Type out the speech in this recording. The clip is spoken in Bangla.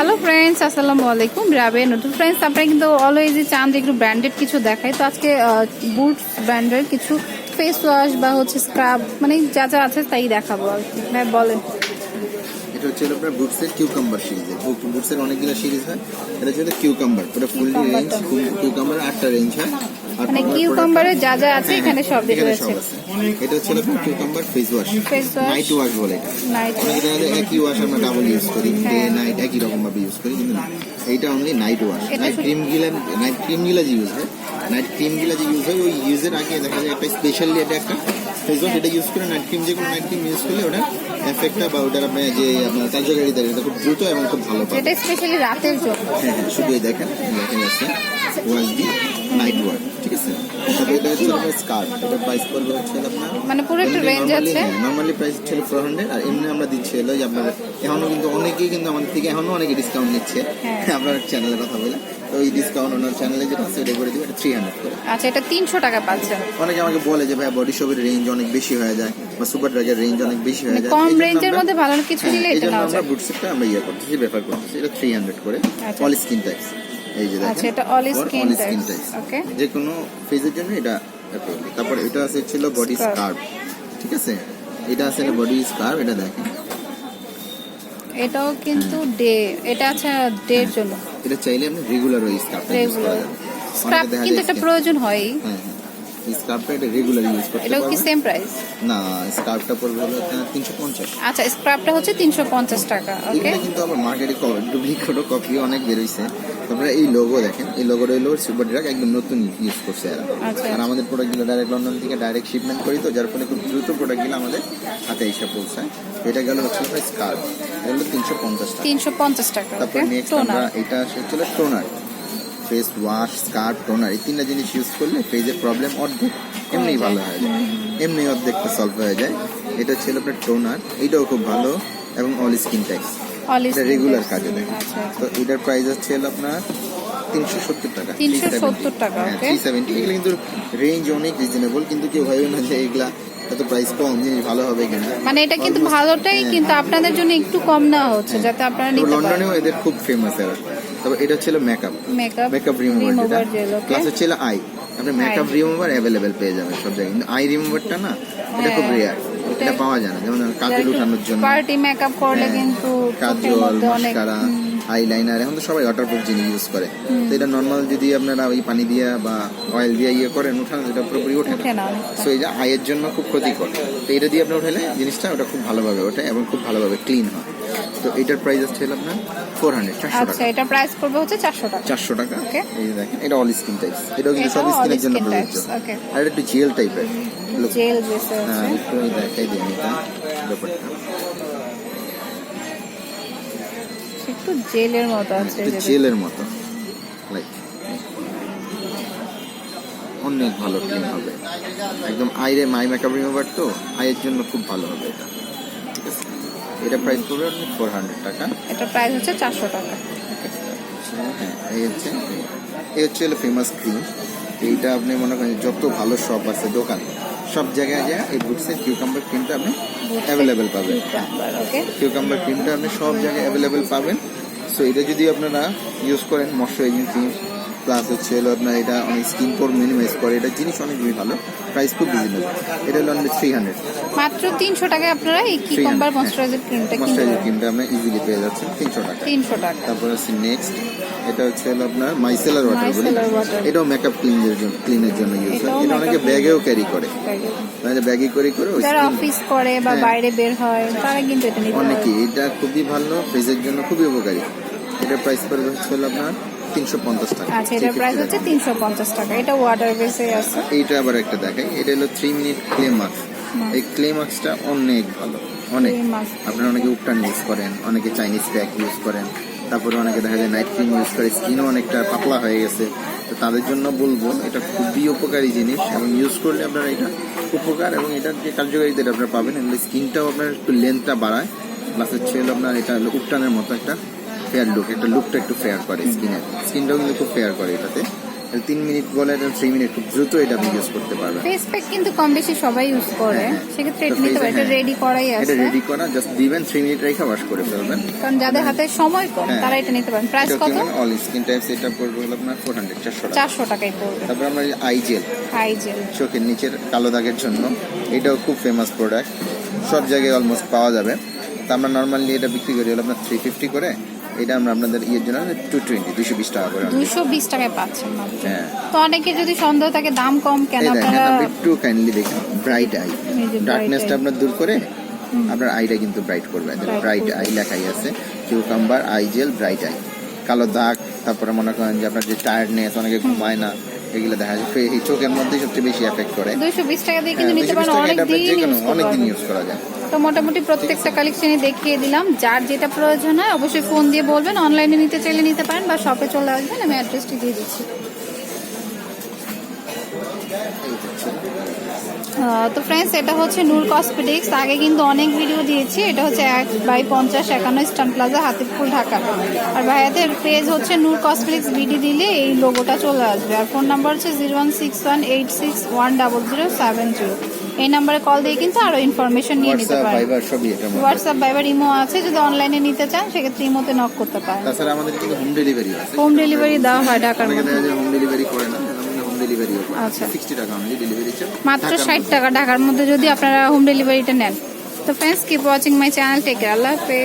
হ্যালো ফ্রেন্ডস আসসালামু আলাইকুম রাবে নতুন ফ্রেন্ডস আপনারা কিন্তু অলওয়েজই চান যে একটু ব্র্যান্ডেড কিছু দেখাই। তো আজকে বুটস ব্র্যান্ডের কিছু ফেস ওয়াশ বা হচ্ছে স্ক্রাব মানে যা যা আছে তাই দেখাবো আর কি। হ্যাঁ বলেন। এটা হচ্ছে আপনার বুটসের কিউকাম্বার বুটসের অনেকগুলো সিরিজ হয়। এটা হচ্ছে কিউকাম্বার পুরো ফুল রেঞ্জ কিউকাম্বার আটটা রেঞ্জ হয়। মানে কিউকাম্বারে যা যা আছে হ্যাঁ, এখানে সবই এখানে রয়েছে। এটা হচ্ছে আপনার cucumber face wash. Night wash বলে এটা। নাইট দেখা একই ওয়াশ আমরা ডাবল ইউজ করি। ডে হ্যাঁ। নাইট একই রকম ভাবে ইউজ করি কিন্তু এইটা only night wash night cream গিলা নাইট ক্রিম গিলা যে ইউজ হয় নাইট ক্রিম গিলা যে ইউজ হয় ওই ইউজের আগে দেখা যায় একটা স্পেশালি এটা একটা ফেস ওয়াশ এটা ইউজ করে নাইট ক্রিম যে কোনো নাইট ক্রিম ইউজ করলে ওটা এফেক্টটা বা ওটার আপনার যে আপনার কার্যকারিতা এটা খুব দ্রুত এবং খুব ভালো এটা স্পেশালি রাতের জন্য। হ্যাঁ হ্যাঁ শুধু দেখেন দেখেন আছে ওয়াশ দি নাইট ওয়ার ঠিক আছে? এটা হচ্ছে আপনার স্কার্ট এটা প্রাইস পড়বে হচ্ছে আপনার মানে পুরো একটা রেঞ্জ আছে? নর্মালি প্রাইস ছিল ফোর হান্ড্রেড আর এমনি আমরা দিচ্ছি হলো যে আপনার এখনও কিন্তু অনেকেই কিন্তু আমাদের থেকে এখনও অনেকে ডিসকাউন্ট নিচ্ছে। হ্যাঁ। আপনার চ্যানেলের কথা বলে তো ওই ডিসকাউন্ট ওনার চ্যানেলে যেটা আছে ওটা করে দিবে এটা থ্রি হান্ড্রেড করে। আচ্ছা এটা তিনশো টাকা পাচ্ছেন অনেকে আমাকে বলে যে ভাই বডি শপের রেঞ্জ অনেক বেশি হয়ে যায় বা সুপার ড্রাগের রেঞ্জ অনেক বেশি হয়ে মানে যায়। কম রেঞ্জের মধ্যে ভালো কিছু হ্যাঁ, দিলে এটা জন্য আমরা ইয়ে করতেছি রেফার করতেছি। এটা থ্রি হান্ড্রেড করে। অল স্কিন টাইপস এই যে দেখেন আচ্ছা, এটা অল স্কিন টাইপস okay. যে কোনো ফেজের জন্য এটা। তারপর এটা আছে ছিল বডি স্কার্ফ ঠিক আছে? এটা আছে বডি স্কার্ফ এটা দেখেন। এটাও কিন্তু ডে এটা আছে ডের জন্য। এটা চাইলে আপনি রেগুলার ওই স্কার্ফটা ইউজ করা যাবে। স্ক্রাব কিন্তু একটা প্রয়োজন হয়ই। হ্যাঁ হ্যাঁ। এই স্কার্ফটা এটা রেগুলার ইউজ করতে এটাও কি সেম প্রাইস না স্কার্ফটা পড়বে হলো তিনশো পঞ্চাশ। আচ্ছা স্ক্রাবটা হচ্ছে তিনশো পঞ্চাশ টাকা ওকে এগুলো কিন্তু আবার মার্কেটে ডুপ্লিকেট কপি অনেক বেরোইছে তারপরে এই লোগো দেখেন এই লোগোটা হলো সুপার ড্রাগ একদম নতুন ইউজ করছে এরা। আচ্ছা। আর আমাদের প্রোডাক্টগুলো ডাইরেক্ট লন্ডন থেকে ডাইরেক্ট শিপমেন্ট করি তো যার ফলে খুব দ্রুত প্রোডাক্টগুলো আমাদের হাতে এসে পৌঁছায়। এটা গেল হচ্ছে স্কার্ফ এটা হলো তিনশো পঞ্চাশ টাকা। তিনশো পঞ্চাশ টাকা তারপর নেক্সট আমরা এটা হচ্ছে toner face wash scarf toner এই তিনটা জিনিস ইউজ করলে ফেজের প্রবলেম অর্ধেক এমনি ভালো হয়ে যায়। এমনি অর্ধেকটা সলভ হয়ে যায়। এটা ছিল আপনার টোনার এটাও খুব ভালো এবং অল স্কিন টাইপস এটা রেগুলার কাজে দেয় আচ্ছা তো এটার প্রাইস হচ্ছে আপনার তিনশো সত্তর টাকা। 370 টাকা, থ্রি সেভেন্টি এগুলো কিন্তু রেঞ্জ অনেক রিজনেবল কিন্তু কেউ ভাবে না যে এগুলা এত প্রাইস কম জিনিস ভালো হবে কিনা। মানে এটা কিন্তু ভালোটাই হ্যাঁ। কিন্তু আপনাদের জন্য একটু কম নেওয়া হচ্ছে যাতে আপনারা নিতে পারেন। লন্ডনেও এদের খুব ফেমাস এরা। তবে এটা ছিল মেকআপ মেকআপ মেকআপ রিমুভার যেটা। প্লাস হচ্ছে আই আপনি মেকআপ রিমুভার অ্যাভেলেবেল পেয়ে যাবেন সব জায়গায়। কিন্তু আই রিমুভারটা না এটা খুব হ্যাঁ, রেয়ার এটা এটা- পাওয়া যায় না। যেমন কাজল উঠানোর জন্য। পার্টি মেকআপ করলে হ্যাঁ, কিন্তু কাজল মাস্কারা আইলাইনার এখন তো সবাই ওয়াটারপ্রুফ জিনিস ইউজ করে। তো এটা নর্মাল যদি আপনারা ওই পানি দিয়ে বা অয়েল দিয়ে ইয়ে করেন উঠান এটা পুরোপুরি ওঠে না। সো এই যে আয়ের জন্য খুব ক্ষতিকর। তো এটা দিয়ে আপনি উঠালে জিনিসটা ওটা খুব ভালোভাবে ওঠে এবং খুব ভালোভাবে ক্লিন হয়। তো এটার প্রাইস হলো আপনার ফোর হান্ড্রেড চারশো আচ্ছা টাকা। এটা প্রাইস পড়বে হচ্ছে চারশো টাকা। চারশো টাকা? Okay. এই যে দেখেন এটা অল স্কিন টাইপস এটাও কিন্তু সব স্কিনের জন্য প্রযোজ্য। আর এটা একটু জেল টাইপের জেল হ্যাঁ আছে। একটু দেখাই দিই এটা ব্যাপারটা। একটু জেলের মতো আছে একটু যেটা। জেলের মতো লাইক অনেক ভালো ক্লিন হবে। একদম আইরে মাই মেকআপ রিমুভার তো আয়ের জন্য খুব ভালো হবে এটা। আছে এটা প্রাইস পড়বে আপনি ফোর হান্ড্রেড টাকা। এটা প্রাইস হচ্ছে চারশো টাকা। হ্যাঁ এই হচ্ছে এই হচ্ছে হলো ফেমাস ক্রিম এইটা আপনি মনে করেন যত ভালো শপ আছে দোকান সব জায়গায় যায় এই বুটসের কিউকাম্বার ক্রিমটা আপনি অ্যাভেলেবেল পাবেন। কিউকাম্বার ক্রিমটা আপনি সব জায়গায় অ্যাভেলেবেল পাবেন। সো এটা যদি আপনারা ইউজ করেন ময়শ্চারাইজিং ক্রিম প্লাস হচ্ছে হলো আপনার এটা অনেক স্কিন পোর মিনিমাইজ করে এটা জিনিস অনেক ভালো প্রাইস খুব রিজনেবল এটা হলো অনলি থ্রি হান্ড্রেড মাত্র তিনশো টাকায় আপনারা এই কি কম্বার। ময়শ্চারাইজার ক্রিমটা কিনতে ময়শ্চারাইজিং পারেন ক্রিমটা আপনি ইজিলি পেয়ে যাচ্ছেন তিনশো টাকা। তিনশো টাকা। তারপর হচ্ছে নেক্সট এটা হচ্ছে হলো আপনার মাইসেলার ওয়াটার বলি। এটাও মেকআপ ক্লিনের জন্য ক্লিনের জন্য ইউজ হয়। এটা অনেকে ব্যাগেও ক্যারি করে। মানে ব্যাগে করে। করে যারা অফিস করে বা হ্যাঁ। বাইরে বের হয় তারা কিন্তু এটা নিতে অনেকে এটা খুবই ভালো ফেসের জন্য খুবই উপকারী। এটা প্রাইস পড়বে হচ্ছে হলো আপনার তিনশো পঞ্চাশ টাকা। আচ্ছা এটার প্রাইস হচ্ছে। তিনশো পঞ্চাশ টাকা। এটা ওয়াটার বেসে আছে। এইটা আবার একটা দেখাই। এটা হলো থ্রি মিনিট ক্লে মাস্ক এই ক্লে মাস্কটা অনেক ভালো। অনেক। আপনারা অনেকে উপটান ইউজ করেন অনেকে চাইনিজ প্যাক ইউজ করেন। তারপরে অনেকে দেখা যায় নাইট ক্রিম ইউজ করে। স্কিনও অনেকটা পাতলা হয়ে গেছে। তো তাদের জন্য বলব এটা খুবই উপকারী জিনিস এবং ইউজ করলে আপনারা এটা উপকার এবং এটার যে কার্যকারিতা এটা আপনারা পাবেন। স্কিনটাও আপনার একটু লেন্থটা বাড়ায়। প্লাস হচ্ছে হলো আপনার এটা হলো উপটানের মতো একটা ফেয়ার লুক একটা লুকটা একটু ফেয়ার করে স্কিনের স্কিনটাও কিন্তু খুব ফেয়ার করে এটাতে। তিন মিনিট বলে থ্রি মিনিট খুব দ্রুত এটা আপনি ইউজ করতে পারবেন। ফেস প্যাক কিন্তু কম বেশি সবাই ইউজ করে। হ্যাঁ, সেক্ষেত্রে এটা এটা হ্যাঁ, রেডি করাই এটা রেডি করা জাস্ট দিবেন থ্রি মিনিট রেখে ওয়াশ করে ফেলবেন। কারণ যাদের হাতে সময় কম হ্যাঁ। তারা এটা নিতে পারেন। প্রাইস কত? অল স্কিন টাইপ পড়বে হলো আপনার ফোর হান্ড্রেড চারশো টাকা। চারশো টাকায় পড়বে। তারপর আমরা আই জেল হাই জেল চোখের নিচের কালো দাগের জন্য। এটাও খুব ফেমাস প্রোডাক্ট সব জায়গায় অলমোস্ট পাওয়া যাবে। তা আমরা নর্মালি এটা বিক্রি করি হলো আপনার থ্রি ফিফটি করে। এটা আমরা আপনাদের ইয়ের জন্য টু টোয়েন্টি দুশো বিশ টাকা করে দুশো বিশ টাকায় পাচ্ছেন মাত্র। হ্যাঁ। তো অনেকে যদি সন্দেহ থাকে দাম কম কেন আপনারা একটু কাইন্ডলি দেখুন ব্রাইট আই ডার্কনেসটা আপনার দূর করে আপনার আইটা কিন্তু ব্রাইট করবে। ব্রাইট আই লেখাই আছে। Cucumber eye gel bright eye কালো দাগ তারপরে মনে করেন যে আপনার যে টায়ার্ডনেস অনেকে ঘুমায় না। এগুলো দেখা যায়। এই চোখের মধ্যে সবচেয়ে বেশি এফেক্ট করে। দুইশো বিশ টাকা দিয়ে কিন্তু হ্যাঁ, নিতে পারেন অনেক দিন অনেক দিন ইউজ করা যায়। তো মোটামুটি প্রত্যেকটা কালেকশনে দেখিয়ে দিলাম। যার যেটা প্রয়োজন হয় অবশ্যই ফোন দিয়ে বলবেন। অনলাইনে নিতে চাইলে নিতে পারেন বা শপে চলে আসবেন। আমি অ্যাড্রেসটি দিয়ে দিচ্ছি। তো ফ্রেন্ডস এটা হচ্ছে নূর কসমেটিক্স আগে কিন্তু অনেক ভিডিও দিয়েছি। এটা হচ্ছে এক বাই পঞ্চাশ একান্ন স্টান প্লাজা হাতিরপুল ঢাকা। আর ভাইয়াদের পেজ হচ্ছে নূর কসমেটিক্স বিডি দিলে এই লোগোটা চলে আসবে। আর ফোন নাম্বার হচ্ছে zero one six one eight six one double zero seven zero. এই নাম্বারে কল দিয়ে কিন্তু আরও ইনফরমেশন নিয়ে নিতে পারেন হোয়াটসঅ্যাপ ভাইবার ইমো আছে। যদি অনলাইনে নিতে চান সেক্ষেত্রে ইমোতে নক করতে পারেন। তাছাড়া আমাদের হোম ডেলিভারি আছে। হোম ডেলিভারি দেওয়া হয় ঢাকার মধ্যে। হোম ডেলিভারি করে হোম আচ্ছা। সিক্সটি টাকা অনলি ডেলিভারি চার্জ মাত্র ষাট টাকা ঢাকার মধ্যে যদি আপনারা হোম ডেলিভারিটা নেন। তো friends keep watching my channel take আল্লাহ হাফেজ।